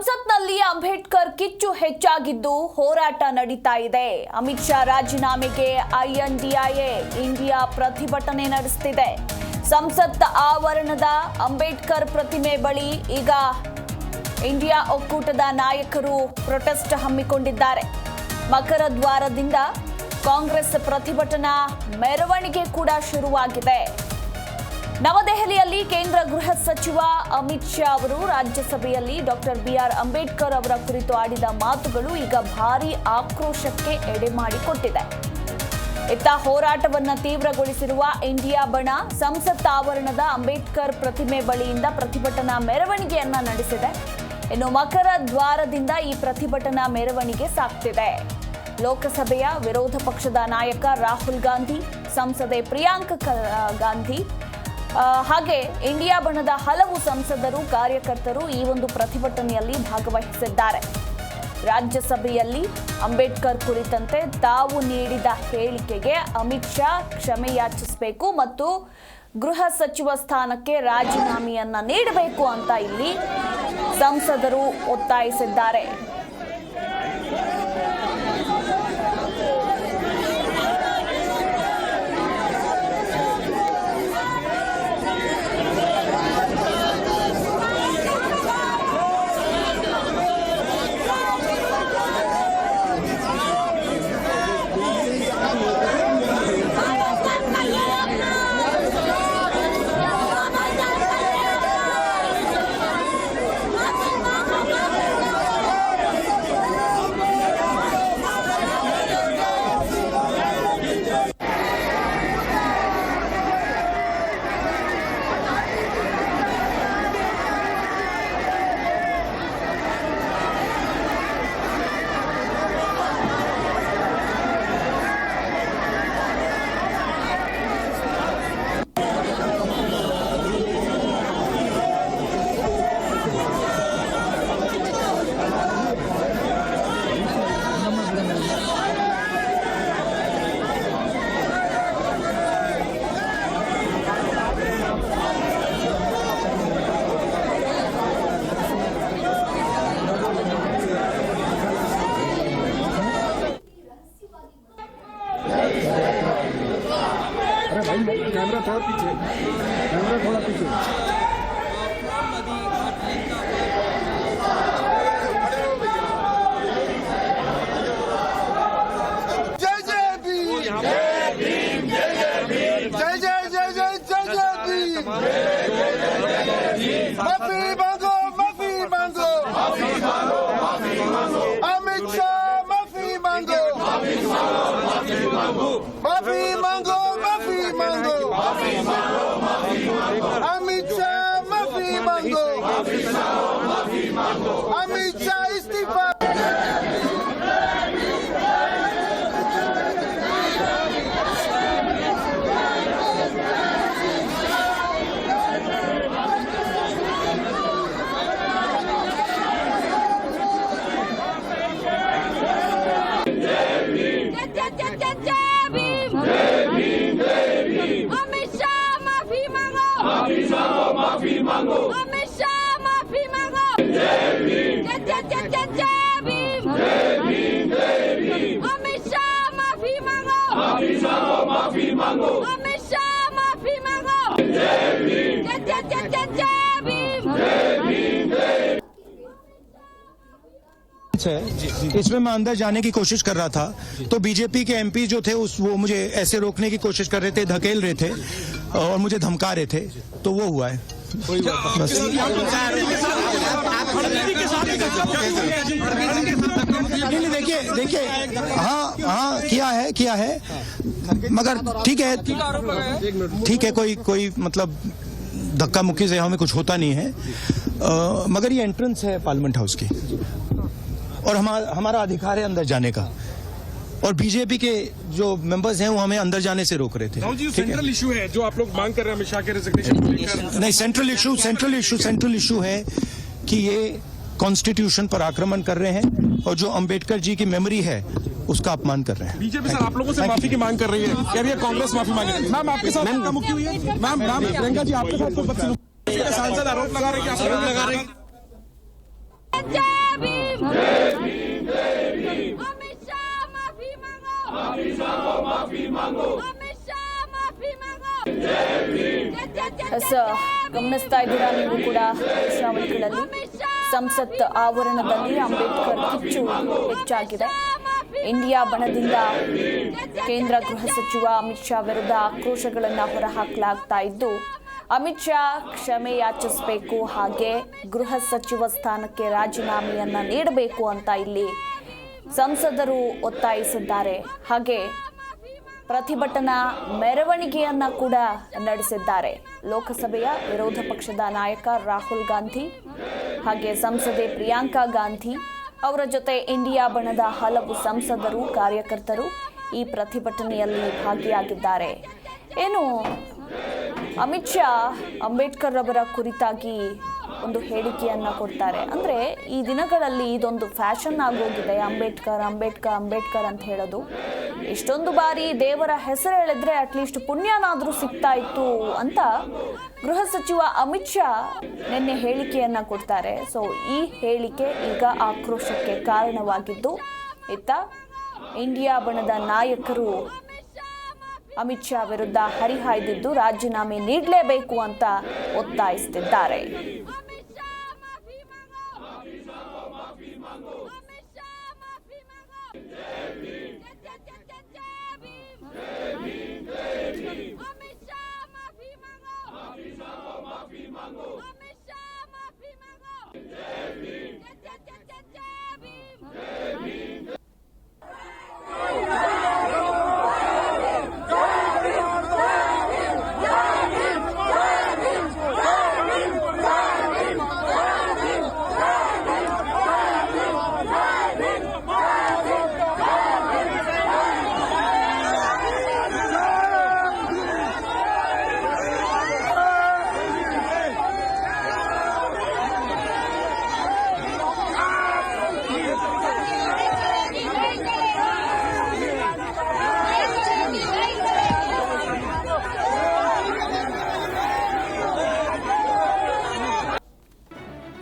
ಸಂಸತ್ನಲ್ಲಿ ಅಂಬೇಡ್ಕರ್ ಕಿಚ್ಚು ಹೆಚ್ಚಾಗಿದ್ದು ಹೋರಾಟ ನಡೀತಾ ಇದೆ. ಅಮಿತ್ ಶಾ ರಾಜೀನಾಮೆಗೆ ಐಎನ್ಡಿಐಎ ಇಂಡಿಯಾ ಪ್ರತಿಭಟನೆ ನಡೆಸುತ್ತಿದೆ ಸಂಸತ್ ಆವರಣದ ಅಂಬೇಡ್ಕರ್ ಪ್ರತಿಮೆ ಬಳಿ ಈಗ ಇಂಡಿಯಾ ಒಕ್ಕೂಟದ ನಾಯಕರು ಪ್ರೊಟೆಸ್ಟ್ ಹಮ್ಮಿಕೊಂಡಿದ್ದಾರೆ. ಮಕರ ದ್ವಾರದಿಂದ ಕಾಂಗ್ರೆಸ್ ಪ್ರತಿಭಟನಾ ಮೆರವಣಿಗೆ ಕೂಡ ಶುರುವಾಗಿದೆ. ನವದೆಹಲಿಯಲ್ಲಿ ಕೇಂದ್ರ ಗೃಹ ಸಚಿವ ಅಮಿತ್ ಶಾ ಅವರು ರಾಜ್ಯಸಭೆಯಲ್ಲಿ ಡಾಕ್ಟರ್ ಬಿಆರ್ ಅಂಬೇಡ್ಕರ್ ಅವರ ಕುರಿತು ಆಡಿದ ಮಾತುಗಳು ಈಗ ಭಾರೀ ಆಕ್ರೋಶಕ್ಕೆ ಎಡೆಮಾಡಿಕೊಟ್ಟಿದೆ ಇತ್ತ ಹೋರಾಟವನ್ನು ತೀವ್ರಗೊಳಿಸಿರುವ ಇಂಡಿಯಾ ಬಣ ಸಂಸತ್ ಆವರಣದ ಅಂಬೇಡ್ಕರ್ ಪ್ರತಿಮೆ ಬಳಿಯಿಂದ ಪ್ರತಿಭಟನಾ ಮೆರವಣಿಗೆಯನ್ನ ನಡೆಸಿದೆ. ಇನ್ನು ಮಕರ ದ್ವಾರದಿಂದ ಈ ಪ್ರತಿಭಟನಾ ಮೆರವಣಿಗೆ ಸಾಗ್ತಿದೆ. ಲೋಕಸಭೆಯ ವಿರೋಧ ಪಕ್ಷದ ನಾಯಕ ರಾಹುಲ್ ಗಾಂಧಿ, ಸಂಸದೆ ಪ್ರಿಯಾಂಕ ಗಾಂಧಿ ಹಾಗೆ ಇಂಡಿಯಾ ಬಣದ ಹಲವು ಸಂಸದರು, ಕಾರ್ಯಕರ್ತರು ಈ ಒಂದು ಪ್ರತಿಭಟನೆಯಲ್ಲಿ ಭಾಗವಹಿಸಿದ್ದಾರೆ. ರಾಜ್ಯಸಭೆಯಲ್ಲಿ ಅಂಬೇಡ್ಕರ್ ಕುರಿತಂತೆ ತಾವು ನೀಡಿದ ಹೇಳಿಕೆಗೆ ಅಮಿತ್ ಶಾ ಕ್ಷಮೆಯಾಚಿಸಬೇಕು ಮತ್ತು ಗೃಹ ಸಚಿವ ಸ್ಥಾನಕ್ಕೆ ರಾಜೀನಾಮೆಯನ್ನ ನೀಡಬೇಕು ಅಂತ ಇಲ್ಲಿ ಸಂಸದರು ಒತ್ತಾಯಿಸಿದ್ದಾರೆ. Mafi mango, mafi mango. Mafi mango, mafi mango. Amicha, mafi mango. Mafi mango, mafi mango. Amicha istifa. Yeah, yeah, yeah. मांगो अमित शाह माफ़ी मांगो जय भीम जय जय जय जय जय भीम जय भीम जय भीम अमित शाह माफ़ी मांगो माफ़ी मांगो माफ़ी मांगो अमित शाह माफ़ी मांगो जय भीम जय जय जय जय जय भीम है इसमें मैं अंदर जाने की कोशिश कर रहा था तो बीजेपी के एमपी जो थे उस वो मुझे ऐसे रोकने की कोशिश कर रहे थे धकेल रहे थे और मुझे धमका रहे थे तो वो हुआ है बस। नहीं नहीं देखिए देखिए हाँ। हाँ। किया है किया है। मगर ठीक है ठीक है कोई कोई मतलब धक्का मुक्की से हमें कुछ होता नहीं है। मगर ये एंट्रेंस है पार्लियामेंट हाउस की। और हमारा हमारा अधिकार है अंदर जाने का। और बीजेपी के जो मेंबर्स हैं वो हमें अंदर जाने से रोक रहे थे। है? सेंट्रल इशू है जो आप लोग मांग कर रहे हैं अमित शाह के रेजिग्नेशन नहीं central issue central issue central issue है कि ये कॉन्स्टिट्यूशन पर आक्रमण कर रहे हैं और जो अंबेडकर जी की मेमोरी है उसका अपमान कर रहे हैं। बीजेपी सर आप लोगों से माफ़ी की मांग कर रही है। कह रही है कांग्रेस माफ़ी मांगे मैम आपके साथ मुक्की हुई है? मैम मैम प्रियंका जी आपके साथ सांसद आरोप लगा रहे हैं आरोप लगा रहे हैं। ಸರ್ ಗಮನಿಸ್ತಾ ಇದ್ದೀರಾ ನೀವು ಕೂಡ ಚುನಾವಣೆಗಳಲ್ಲಿ? ಸಂಸತ್ ಆವರಣದಲ್ಲಿ ಅಂಬೇಡ್ಕರ್ ಕಿಚ್ಚು ಹೆಚ್ಚಾಗಿದೆ. ಇಂಡಿಯಾ ಬಣದಿಂದ ಕೇಂದ್ರ ಗೃಹ ಸಚಿವ ಅಮಿತ್ ಶಾ ವಿರುದ್ಧ ಆಕ್ರೋಶಗಳನ್ನು ಹೊರಹಾಕಲಾಗ್ತಾ ಇದ್ದು, ಅಮಿತ್ ಶಾ ಕ್ಷಮೆ ಯಾಚಿಸಬೇಕು, ಹಾಗೆ ಗೃಹ ಸಚಿವ ಸ್ಥಾನಕ್ಕೆ ರಾಜೀನಾಮೆಯನ್ನು ನೀಡಬೇಕು ಅಂತ ಇಲ್ಲಿ ಸಂಸದರು ಒತ್ತಾಯಿಸಿದ್ದಾರೆ. ಹಾಗೆ ಪ್ರತಿಭಟನಾ ಮೆರವಣಿಗೆಯನ್ನ ಕೂಡ ನಡೆಸಿದ್ದಾರೆ. ಲೋಕಸಭೆಯ ವಿರೋಧ ಪಕ್ಷದ ನಾಯಕ ರಾಹುಲ್ ಗಾಂಧಿ ಹಾಗೆ ಸಂಸದೆ ಪ್ರಿಯಾಂಕಾ ಗಾಂಧಿ ಅವರ ಜೊತೆ ಇಂಡಿಯಾ ಬಣದ ಹಲವು ಸಂಸದರು, ಕಾರ್ಯಕರ್ತರು ಈ ಪ್ರತಿಭಟನೆಯಲ್ಲಿ ಭಾಗಿಯಾಗಿದ್ದಾರೆ. ಏನು ಅಮಿತ್ ಶಾ ಅಂಬೇಡ್ಕರ್ ಅವರ ಕುರಿತಾಗಿ ಒಂದು ಹೇಳಿಕೆಯನ್ನು ಕೊಡ್ತಾರೆ. ಅಂದರೆ ಈ ದಿನಗಳಲ್ಲಿ ಇದೊಂದು ಫ್ಯಾಷನ್ ಆಗೋಗಿದೆ. ಅಂಬೇಡ್ಕರ್ ಅಂಬೇಡ್ಕರ್ ಅಂಬೇಡ್ಕರ್ ಅಂತ ಹೇಳೋದು. ಎಷ್ಟೊಂದು ಬಾರಿ ದೇವರ ಹೆಸರು ಹೇಳಿದ್ರೆ ಅಟ್ಲೀಸ್ಟ್ ಪುಣ್ಯನಾದರೂ ಸಿಗ್ತಾ ಇತ್ತು ಅಂತ ಗೃಹ ಸಚಿವ ಅಮಿತ್ ಶಾ ನಿನ್ನೆ ಹೇಳಿಕೆಯನ್ನು ಕೊಡ್ತಾರೆ. ಸೊ ಈ ಹೇಳಿಕೆ ಈಗ ಆಕ್ರೋಶಕ್ಕೆ ಕಾರಣವಾಗಿದ್ದು, ಇತ್ತ ಇಂಡಿಯಾ ಬಣದ ನಾಯಕರು ಅಮಿತ್ ಶಾ ವಿರುದ್ಧ ಹರಿಹಾಯ್ದಿದ್ದು ರಾಜೀನಾಮೆ ನೀಡಲೇಬೇಕು ಅಂತ ಒತ್ತಾಯಿಸುತ್ತಿದ್ದಾರೆ.